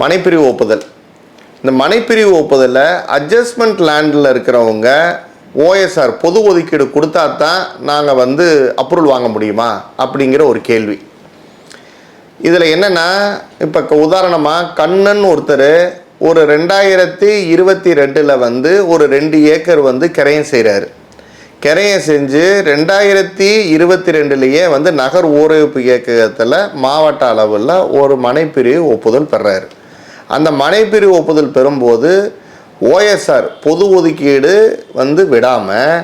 மனைப்பிரிவு ஒப்புதல். இந்த மனைப்பிரிவு ஒப்புதலில் அட்ஜஸ்ட்மெண்ட் லேண்டில் இருக்கிறவங்க ஓஎஸ்ஆர் பொது ஒதுக்கீடு கொடுத்தா தான் நாங்கள் வந்து அப்ரூவல் வாங்க முடியுமா? அப்படிங்கிற ஒரு கேள்வி. இதில் என்னென்னா இப்போ உதாரணமாக கண்ணன் ஒருத்தர் ஒரு ரெண்டாயிரத்தி இருபத்தி ரெண்டில் வந்து ஒரு ரெண்டு ஏக்கர் வந்து கிரையம் செய்கிறாரு கிரையம் செஞ்சு ரெண்டாயிரத்தி இருபத்தி ரெண்டுலேயே வந்து நகர் ஊரமைப்பு இயக்கத்தில் மாவட்ட அளவில் ஒரு மனைப்பிரிவு ஒப்புதல் பெறாரு. அந்த மனைப்பிரிவு ஒப்புதல் பெறும்போது ஓஎஸ்ஆர் பொது ஒதுக்கீடு வந்து விடாமல்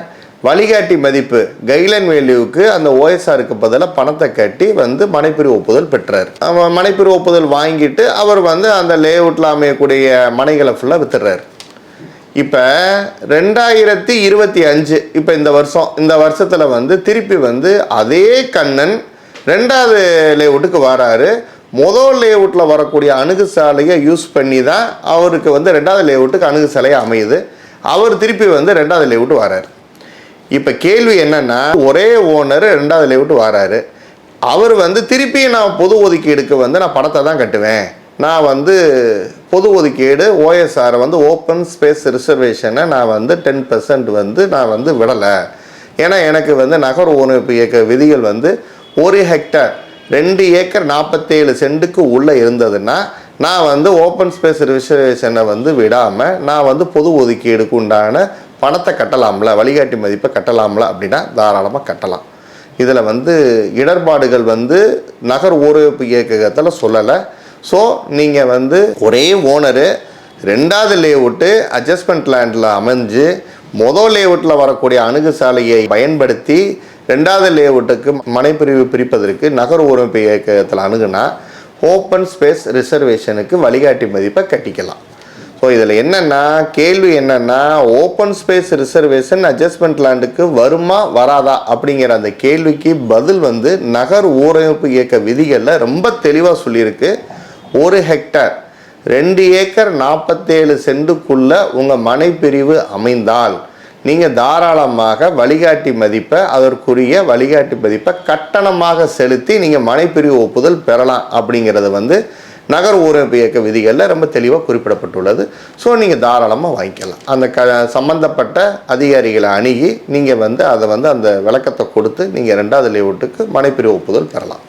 வழிகாட்டி மதிப்பு கைலன் வேல்யூவுக்கு அந்த ஓஎஸ்ஆருக்கு பதிலாக பணத்தை கட்டி வந்து மனைப்பிரிவு ஒப்புதல் பெற்றார். அவன் மனைப்பிரிவு ஒப்புதல் வாங்கிட்டு அவர் வந்து அந்த லேஅவுட்டில் அமையக்கூடிய மனைகளை ஃபுல்லாக வித்துடுறாரு. இப்போ ரெண்டாயிரத்தி இருபத்தி அஞ்சு இப்போ இந்த வருஷம் இந்த வருஷத்தில் வந்து திருப்பி வந்து அதே கண்ணன் ரெண்டாவது லேஅவுட்டுக்கு வராரு. முதல் லேஅவுட்டில் வரக்கூடிய அணுகு சாலையை யூஸ் பண்ணி தான் அவருக்கு வந்து ரெண்டாவது லேஅவுட்டுக்கு அணுகு சாலையை அமையுது. அவர் திருப்பி வந்து ரெண்டாவது லேஅவுட்டு வராரு. இப்போ கேள்வி என்னென்னா ஒரே ஓனர் ரெண்டாவது லேவுட்டு வராரு. அவர் வந்து திருப்பி நான் பொது ஒதுக்கீடுக்கு வந்து நான் பணத்தை தான் கட்டுவேன். நான் வந்து பொது ஒதுக்கீடு ஓஎஸ்ஆர் வந்து ஓப்பன் ஸ்பேஸ் ரிசர்வேஷனை நான் வந்து டென் பர்சன்ட் வந்து நான் வந்து விடலை. ஏன்னா எனக்கு வந்து நகர் உணவு இயக்க விதிகள் வந்து ஒரு ஹெக்டர் ரெண்டு ஏக்கர் நாற்பத்தேழு சென்ட்டுக்கு உள்ளே இருந்ததுன்னா நான் வந்து ஓப்பன் ஸ்பேஸ் ரிசர்வேஷனை வந்து விடாமல் நான் வந்து பொது ஒதுக்கீடுக்கு உண்டான பணத்தை கட்டலாம்ல வழிகாட்டி மதிப்பை கட்டலாம்ல அப்படின்னா தாராளமாக கட்டலாம். இதில் வந்து இடர்பாடுகள் வந்து நகர் ஊரமைப்பு இயக்ககத்தில் சொல்லலை. ஸோ நீங்கள் வந்து ஒரே ஓனரு ரெண்டாவது லேஅவுட்டு அட்ஜஸ்ட்மெண்ட் லேண்டில் அமைஞ்சு மொதல் லேஅவுட்டில் வரக்கூடிய அணுகு சாலையை பயன்படுத்தி ரெண்டாவது லேஅவுட்டுக்கு மனைப்பிரிவு பிரிப்பதற்கு நகர் ஊரமைப்பு இயக்கத்தில் அணுகுனா ஓப்பன் ஸ்பேஸ் ரிசர்வேஷனுக்கு வழிகாட்டி மதிப்பை கட்டிக்கலாம். ஸோ இதில் என்னென்னா கேள்வி என்னென்னா ஓப்பன் ஸ்பேஸ் ரிசர்வேஷன் அட்ஜஸ்ட்மெண்ட் லேண்டுக்கு வருமா வராதா அப்படிங்கிற அந்த கேள்விக்கு பதில் வந்து நகர் ஊரமைப்பு இயக்க விதிகளில் ரொம்ப தெளிவாக சொல்லியிருக்கு. ஒரு ஹெக்டர் ரெண்டு ஏக்கர் நாற்பத்தேழு சென்ட்டுக்குள்ள உங்கள் மனைப்பிரிவு அமைந்தால் நீங்கள் தாராளமாக வழிகாட்டி மதிப்பை அதற்குரிய வழிகாட்டி மதிப்பை கட்டணமாக செலுத்தி நீங்கள் மனைப்பிரிவு ஒப்புதல் பெறலாம் அப்படிங்கிறது வந்து நகர் ஊரமைப்பு இயக்க விதிகளில் ரொம்ப தெளிவாக குறிப்பிடப்பட்டுள்ளது. ஸோ நீங்கள் தாராளமாக வாங்கிக்கலாம். அந்த க சம்மந்தப்பட்ட அதிகாரிகளை அணுகி நீங்கள் வந்து அதை வந்து அந்த விளக்கத்தை கொடுத்து நீங்கள் ரெண்டாவது லீவுட்டுக்கு மனைப்பிரிவு ஒப்புதல் பெறலாம்.